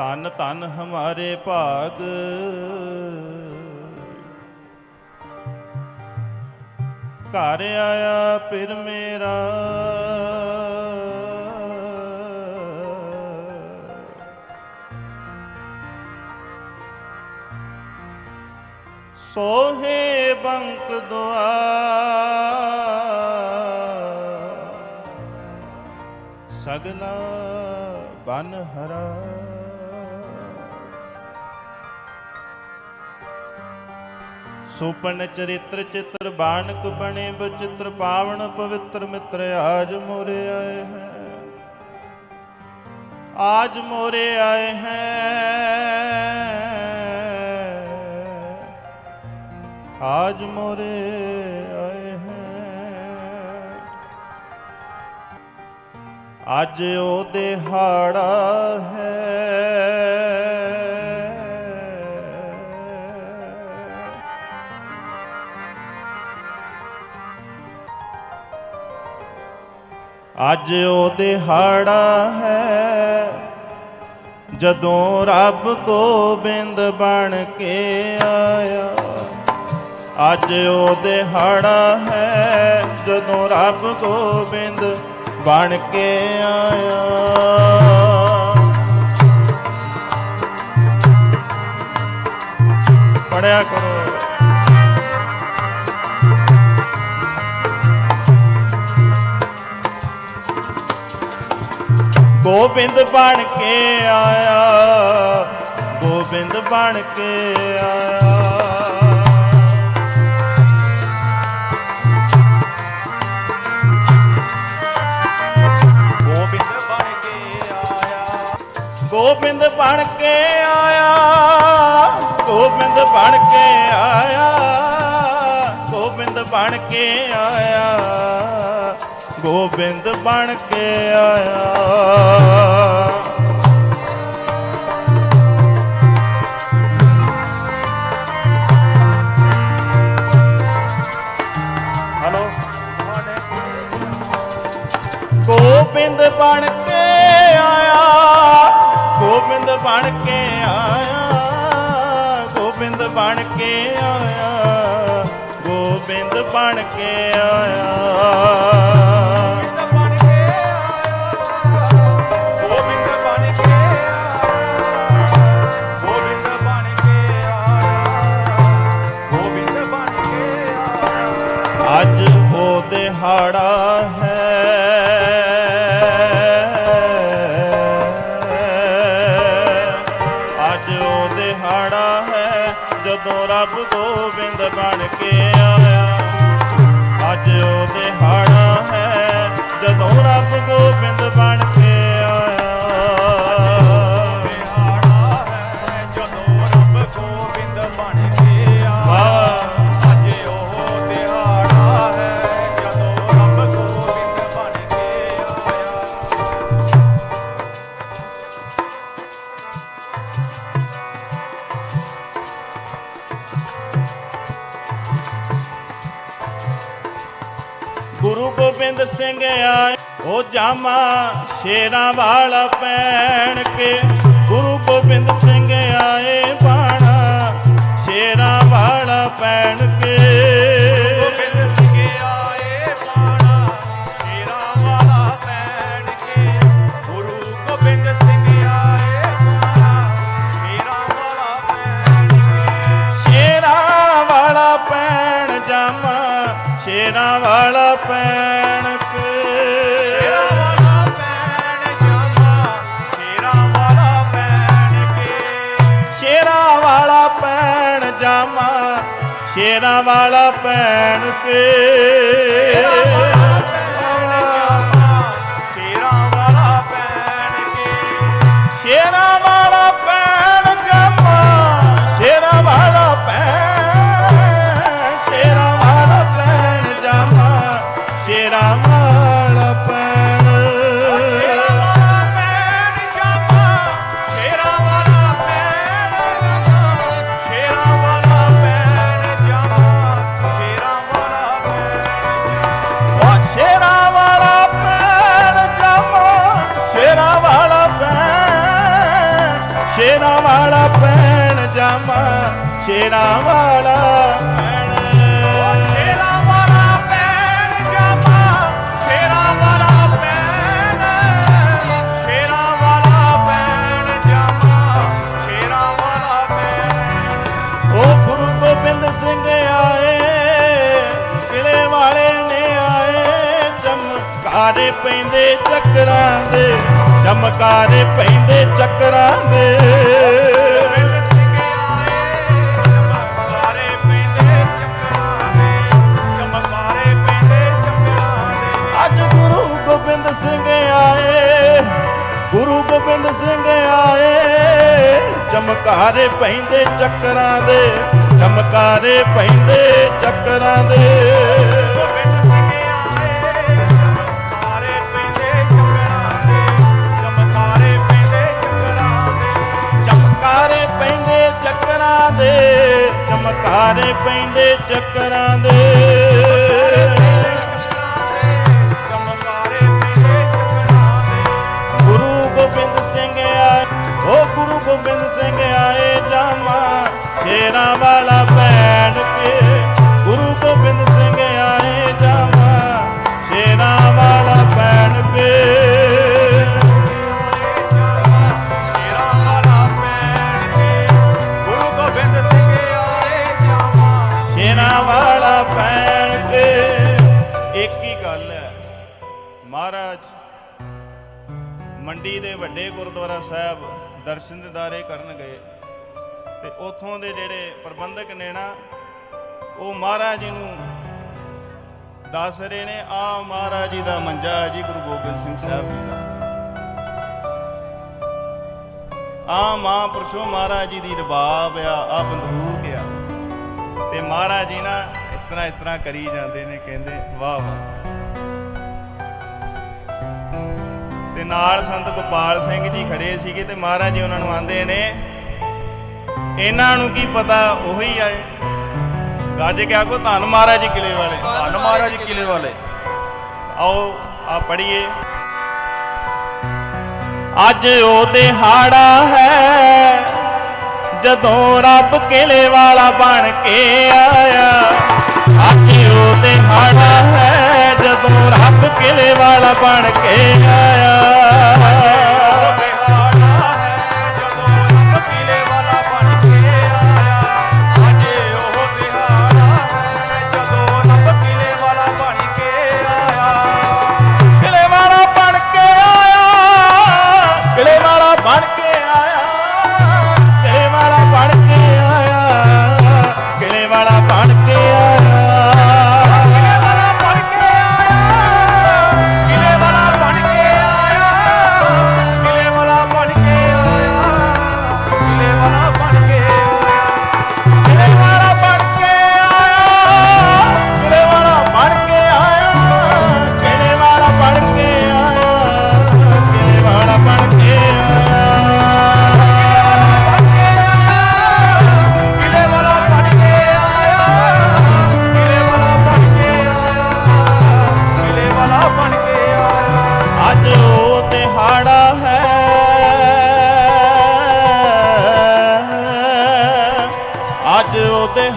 ਤਨ ਤਨ ਹਮਾਰੇ ਭਾਗ। ਘਰ ਆਇਆ ਫਿਰ ਮੇਰਾ। ਸੋਹੇ ਬੰਕ ਦੁਆ। ਸਗਲਾ ਬਨ ਹਰਾ। ਸੁਪਨ ਚਰਿਤ੍ਰ ਚਿਤ੍ਰ ਬਾਣਕ ਬਣੇ ਬਚਿਤ੍ਰ ਪਾਵਨ ਪਵਿੱਤਰ ਮਿੱਤਰ ਆਜ ਮੋਰੇ ਆਏ ਹੈ। ਆਜ ਮੋਰੇ ਆਏ ਹੈ। ਆਜ ਮੋਰੇ ਆਏ ਹੈ। ਅੱਜ ਉਹ ਦਿਹਾੜਾ ਹੈ। ਅੱਜ ਉਹ ਦਿਹਾੜਾ ਹੈ। ਜਦੋਂ ਰੱਬ ਗੋਬਿੰਦ ਬਣ ਕੇ ਆਇਆ, ਅੱਜ ਉਹ ਦਿਹਾੜਾ ਹੈ। ਜਦੋਂ ਰੱਬ ਗੋਬਿੰਦ ਬਣ ਕੇ ਆਇਆ। ਪੜਿਆ ਕਰੋ। ਗੋਬਿੰਦ ਬਣ ਕੇ ਆਇਆ, ਗੋਬਿੰਦ ਬਣ ਕੇ ਆਇਆ ਗੋਬਿੰਦ ਬਣ ਕੇ ਆਇਆ, ਗੋਬਿੰਦ ਬਣ ਕੇ ਆਇਆ, ਗੋਬਿੰਦ ਬਣ ਕੇ ਆਇਆ ਗੋਬਿੰਦ ਬਣ ਕੇ ਆਇਆ। ਗੋਬਿੰਦ ਹਲੋ। ਗੋਬਿੰਦ ਬਣ ਕੇ ਆਇਆ। ਗੋਬਿੰਦ ਬਣ ਕੇ ਆਇਆ। ਗੋਬਿੰਦ ਬਣ ਕੇ ਆਇਆ। ਗੋਬਿੰਦ ਬਣ ਕੇ ਆਇਆ। ਦਿਹਾੜਾ ਹੈ। ਅੱਜ ਉਹ ਦਿਹਾੜਾ ਹੈ, ਜਦੋਂ ਰੱਬ ਗੋਬਿੰਦ ਬਣ ਕੇ ਆਇਆ। ਅੱਜ ਉਹ ਦਿਹਾੜਾ ਹੈ, ਜਦੋਂ ਰੱਬ ਗੋਬਿੰਦ ਬਣ ਕੇ ਗੁਰੂ ਗੋਬਿੰਦ ਸਿੰਘ ਆਏ। ਉਹ ਜਾਮਾ ਸ਼ੇਰਾਂ ਵਾਲਾ ਪੈਣ ਕੇ। ਗੁਰੂ ਗੋਬਿੰਦ ਸਿੰਘ ਆਏ ਬਾਣਾ। ਸ਼ੇਰਾਂ ਵਾਲਾ ਪੈਣ ਸ਼ੇਰਾਂ ਵਾਲਾ ਭੈਣ ਕੇ ਆਏ ਕਿਲੇ ਵਾਲੇ ਨੇ ਆਏ। ਚਮਕਾਰੇ ਪੈਂਦੇ ਚੱਕਰਾਂ ਦੇ ਚਮਕਾਰੇ ਪੈਂਦੇ ਚੱਕਰਾਂ ਦੇ। ਗੋਬਿੰਦ ਸਿੰਘ ਆਏ ਗੁਰੂ ਗੋਬਿੰਦ ਸਿੰਘ ਆਏ। ਚਮਕਾਰੇ ਪੈਂਦੇ ਚੱਕਰਾਂ ਦੇ ਚਮਕਾਰੇ ਪੈਂਦੇ ਚੱਕਰਾਂ ਦੇ। ਦੇ ਚਮਕਾਰੇ ਪੈਂਦੇ ਚੱਕਰਾਂ ਦੇ। ਗੋਬਿੰਦ ਸਿੰਘ ਆਏ ਜਾਮਾ ਸ਼ੇਰਾਂ ਵਾਲਾ ਭੈਣ ਕੇ ਗੁਰੂ ਗੋਬਿੰਦ ਸਿੰਘ ਆਏ ਜਾਮਾ ਸ਼ੇਰਾਂ ਵਾਲਾ ਭੈਣ ਕੇ ਸ਼ੇਰਾਂ ਵਾਲਾ ਪੈਣ ਕੇ ਗੁਰੂ ਗੋਬਿੰਦ ਸਿੰਘ ਆਏ ਜਾਮਾ ਵਾਲਾ ਪੈਣ ਕੇ। ਇੱਕ ਹੀ ਗੱਲ ਹੈ, ਮਹਾਰਾਜ ਮੰਡੀ ਦੇ ਵੱਡੇ ਗੁਰਦੁਆਰਾ ਸਾਹਿਬ ਦਰਸ਼ਨ ਦਿਦਾਰੇ ਕਰਨ ਗਏ। ਤੇ ਉਥੋਂ ਦੇ ਜਿਹੜੇ ਪ੍ਰਬੰਧਕ ਨੇ ਨਾ, ਉਹ ਮਹਾਰਾਜ ਜੀ ਨੂੰ ਦੱਸ ਰਹੇ ਨੇ ਆ ਮਹਾਰਾਜ ਜੀ ਦਾ ਮੰਜਾ ਹੈ ਜੀ, ਗੁਰੂ ਗੋਬਿੰਦ ਸਿੰਘ ਸਾਹਿਬ ਜੀ ਦਾ। ਆ ਮਹਾਂਪੁਰਸ਼ੋ ਮਹਾਰਾਜ ਜੀ ਦੀ ਰਬਾਬ ਆ ਆ ਬੰਦੂਕ ਆ। ਤੇ ਮਹਾਰਾਜ ਜੀ ਨਾ ਇਸ ਤਰ੍ਹਾਂ ਇਸ ਤਰ੍ਹਾਂ ਕਰੀ ਜਾਂਦੇ ਨੇ, ਕਹਿੰਦੇ, ਵਾਹ ਵਾਹ। ਨਾਲ ਸੰਤ ਗੋਪਾਲ ਸਿੰਘ ਜੀ ਖੜੇ ਸੀਗੇ ਤੇ ਮਹਾਰਾਜ ਜੀ ਉਹਨਾਂ ਨੂੰ ਆਂਦੇ ਨੇ ਇਹਨਾਂ ਨੂੰ ਕੀ ਪਤਾ ਉਹੀ ਆਏ ਗੱਜ ਕੇ ਆਖੋ ਧੰਨ ਮਹਾਰਾਜ ਜੀ ਕਿਲੇ ਵਾਲੇ। ਧੰਨ ਮਹਾਰਾਜ ਕਿਲੇ ਵਾਲੇ। ਆਓ ਆ ਪੜੀਏ ਅੱਜ ਉਹ ਦਿਹਾੜਾ ਹੈ ਜਦੋਂ ਰੱਬ ਕਿਲੇ ਵਾਲਾ ਬਣ ਕੇ ਆਇਆ। ਅੱਜ ਉਹ ਦਿਹਾੜਾ ਹੈ ਜਦੋਂ ਰੱਬ ਕਿਲੇ ਵਾਲਾ ਬਣ ਕੇ ਆਇਆ।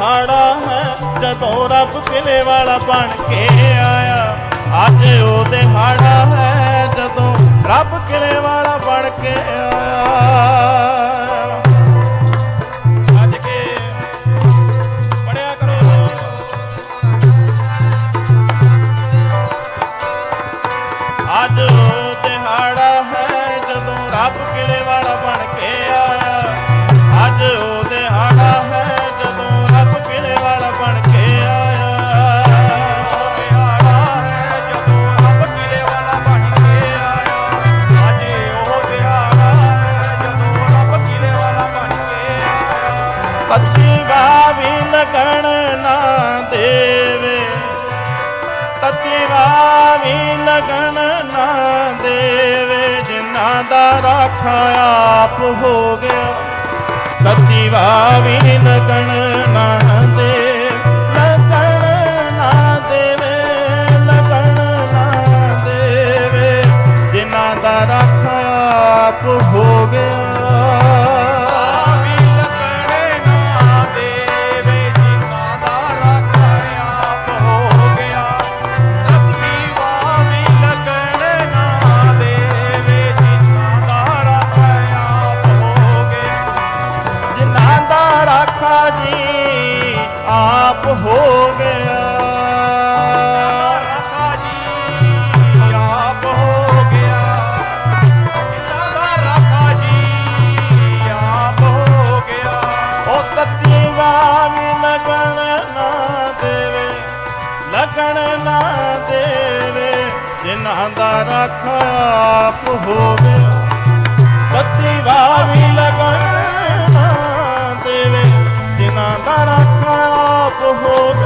ਉਹ ਦਿਹਾੜਾ ਹੈ, ਜਦੋਂ ਰੱਬ ਕਿਲੇ ਵਾਲਾ ਬਣ ਕੇ ਆਇਆ। ਅੱਜ ਉਹ ਦਿਹਾੜਾ ਹੈ, ਜਦੋਂ ਰੱਬ ਕਿਲੇ ਵਾਲਾ ਬਣ ਕੇ ਆਇਆ। ਅੱਜ ਕੇ ਪੜਿਆ ਕਰੋ। ਅੱਜ ਉਹ ਦਿਹਾੜਾ ਹੈ, ਜਦੋਂ ਰੱਬ ਕਿਲੇ ਵਾਲਾ ਬਣ ਕੇ ਆਇਆ। ਤਤਿਵਾ ਵਿਲਕਣ ਨਾ ਦੇਵੇ। ਤਤਿਵਾ ਵਿਲਕਣ ਨਾ ਦੇਵੇ। ਜਿਨ੍ਹਾਂ ਦਾ ਰਾਖਾ ਆਪ ਹੋ ਗਿਆ ਤਤਿਵਾ ਵਿਲਕਣ ਨਾ ਹੋ ਗਿਆ। ਰਾਖਾ ਜੀ ਆਪ ਹੋ ਗਿਆ। ਜੀ ਹੋ ਗਿਆ। ਉਹ ਤੱਤੀ ਲਗਣ ਨਾ ਦੇਵੇ ਲਗਣ ਨਾ ਦੇਵੇ ਜਿਨ੍ਹਾਂ ਦਾ ਰੱਖ ਆਪ ਹੋਵੇ ਤੱਤੀ ਲਗਣ ਨਾ ਦੇਵੇ ਜਿਨ੍ਹਾਂ ਦਾ ਰੱਖ